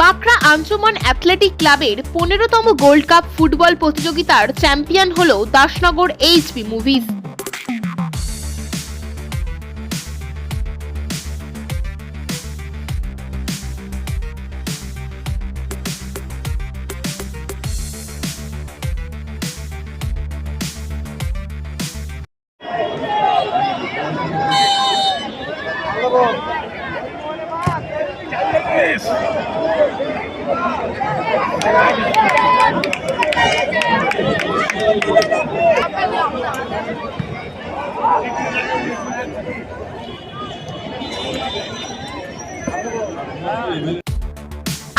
Bankra আঞ্চমান athletic ক্লাবের পনেরোতম gold cup football প্রতিযোগিতার চ্যাম্পিয়ন হল দাসনগর এইচপি মুভিজ।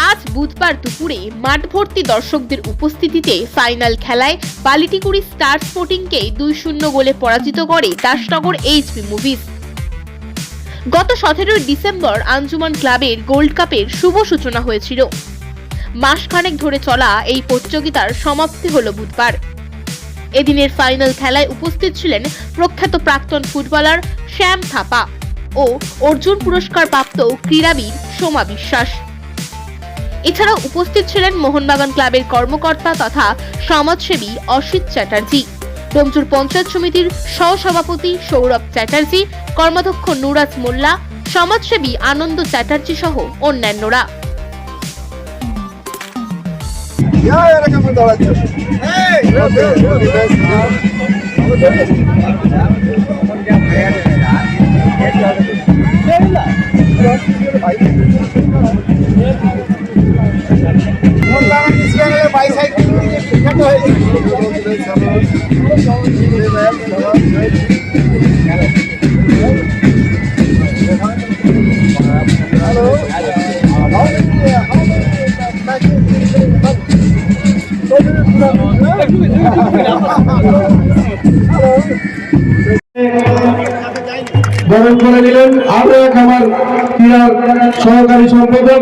আজ বুধবার দুপুরে মাঠ ভর্তি দর্শকদের উপস্থিতিতে ফাইনাল খেলায় বালিটিকুড়ি স্টার স্পোর্টিংকে দুই শূন্য গোলে পরাজিত করে দাসনগর এইচপি মুভিজ। গত সতেরোই ডিসেম্বর আঞ্জুমান ক্লাবের গোল্ড কাপের শুভ সূচনা হয়েছিল। মাসখানেক ধরে চলা এই প্রতিযোগিতার সমাপ্তি হল বুধবার। এদিনের ফাইনাল খেলায় উপস্থিত ছিলেন প্রখ্যাত প্রাক্তন ফুটবলার শ্যাম থাপা ও অর্জুন পুরস্কার প্রাপ্ত ক্রীড়াবিদ সোমা বিশ্বাস। এছাড়াও উপস্থিত ছিলেন মোহনবাগান ক্লাবের কর্মকর্তা তথা সমাজসেবী অসিত চ্যাটার্জি। ডোমচুর পঞ্চায়েত সমিতির সহসভাপতি সৌরভ চ্যাটার্জি কর্মাধ্যক্ষ নুরাজ মোল্লা সমাজসেবী আনন্দ চ্যাটার্জি সহ অন্যান্যরা বরণ করে দিলেন আরও এক আমার ক্রীড়া সহকারী সম্পাদক।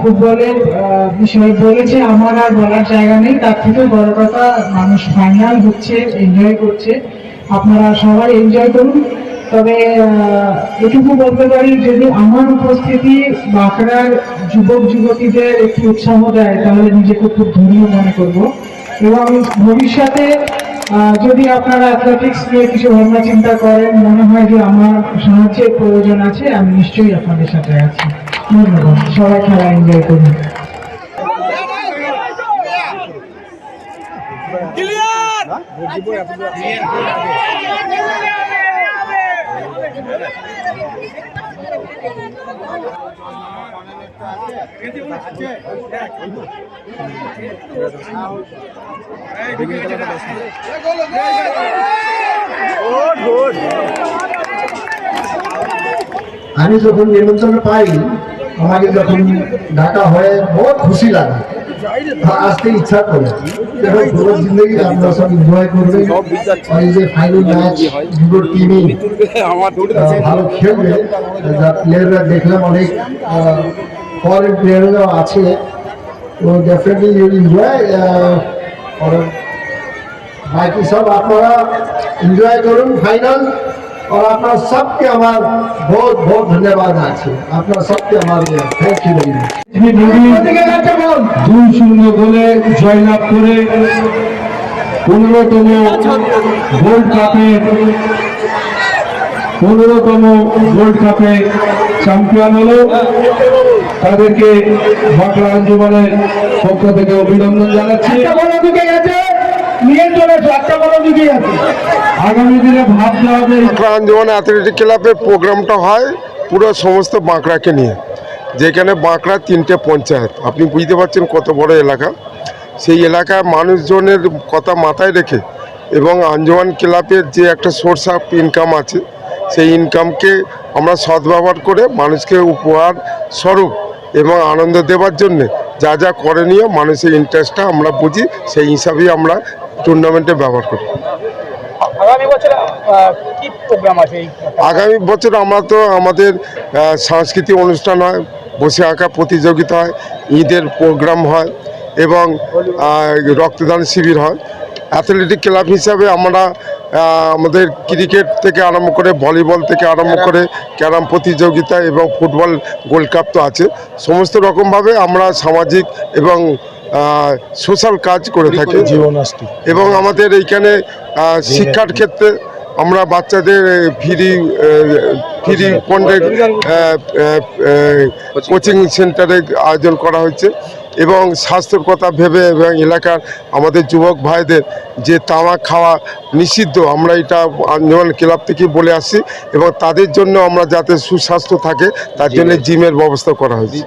ফুটবলের বিষয় বলেছে, আমার আর বলার জায়গা নেই। তার কথা, মানুষ ফাইনাল হচ্ছে এনজয় করছে। আপনারা সবাই এনজয় করুন। তবে এটুকু বলতে পারি, যদি আমার উপস্থিতি বাঁকড়ার যুবক, যুবতীদের একটু উৎসাহ দেয়, তাহলে নিজেকে খুব ধন্য মনে করব। এবং ভবিষ্যতে যদি আপনারা অ্যাথলেটিক্স নিয়ে কিছু ভাবনা চিন্তা করেন মনে হয় যে আমার সাহায্যের প্রয়োজন আছে আমি নিশ্চয়ই আপনাদের সাথে আছি। ধন্যবাদ। সবাই খেলা এনজয় করুন। আমি যখন নিমন্ত্রণ পাই, আমাকে যখন ডাকা হয়, বহুত খুশি লাগে। আসতে ইচ্ছা করে। এবং পুরো জিন্দগি সব এনজয় করবেন আর এই যে ফাইনাল ম্যাচ দুটো টিমই ভালো খেলবে। যা প্লেয়াররা দেখলাম অনেক ফরেন প্লেয়াররাও আছে তো ডেফিনেটলি ইউ এনজয় और बाकी सब আপনারা এনজয় করুন ফাইনাল और আপনার सबके আমার बहुत बहुत धन्यवाद আছে আপনার सबके আমার থ্যাংক ইউ ভেরি মাচ দুই শূন্য গোলে জয়লাভ করে পনেরোতম গোল্ড কাপে পনেরোতম গোল্ড কাপে চ্যাম্পিয়ন হলো। তাদেরকে বাঁকড়া আঞ্জুমানের পক্ষ থেকে অভিনন্দন জানাচ্ছি। আগামী দিনে ভাবতে হবে। বাঁকড়া আঞ্জমান অ্যাথলেটিক ক্লাবের প্রোগ্রামটা হয় পুরো সমস্ত বাঁকড়াকে নিয়ে যেখানে বাঁকড়া তিনটে পঞ্চায়েত। আপনি বুঝতে পারছেন কত বড় এলাকা। সেই এলাকার মানুষজনের কথা মাথায় রেখে এবং আঞ্জমান ক্লাবের যে একটা সোর্স অফ ইনকাম আছে সেই ইনকামকে আমরা সদ্ব্যবহার করে মানুষকে উপহার স্বরূপ এবং আনন্দ দেওয়ার জন্যে যা যা করণীয় মানুষের ইন্টারেস্টটা আমরা বুঝি সেই হিসাবেই আমরা টুর্নামেন্টে ব্যবহার করি। আগামী বছর কি প্রোগ্রাম আছে এই আগামী বছর আমরা তো আমাদের সাংস্কৃতিক অনুষ্ঠান হয় বসে আঁকা প্রতিযোগিতা হয় ঈদের প্রোগ্রাম হয় এবং রক্তদান শিবির হয়। অ্যাথলেটিক ক্লাব হিসাবে আমরা আমাদের ক্রিকেট থেকে আরম্ভ করে ভলিবল থেকে আরম্ভ করে ক্যারাম প্রতিযোগিতা এবং ফুটবল গোল্ড কাপ তো আছে। সমস্ত রকমভাবে আমরা সামাজিক এবং সোশ্যাল কাজ করে থাকি। এবং আমাদের এইখানে শিক্ষার ক্ষেত্রে আমরা বাচ্চাদের ফ্রি ফ্রি পন্ডে কোচিং সেন্টারে আয়োজন করা হয়েছে। এবং স্বাস্থ্যের কথা ভেবে এবং এলাকার আমাদের যুবক ভাইদের যে তামাক খাওয়া নিষিদ্ধ আমরা এটা আন্দোলন ক্লাব থেকে বলে আসছি এবং তাদের জন্য আমরা যাতে সুস্বাস্থ্য থাকে তার জন্য জিমের ব্যবস্থা করা হয়েছে।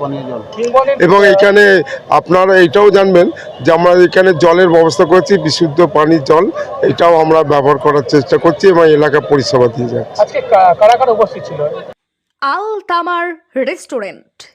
এবং এখানে আপনারা এটাও জানবেন যে আমরা এখানে জলের ব্যবস্থা করেছি বিশুদ্ধ পানির জল এটাও আমরা ব্যবহার করার চেষ্টা করছি এবং এলাকা পরিষেবা দিয়ে যাচ্ছি। আজকে কা- কারা কারা উপস্থিত ছিল? আল তামার রেস্টুরেন্ট।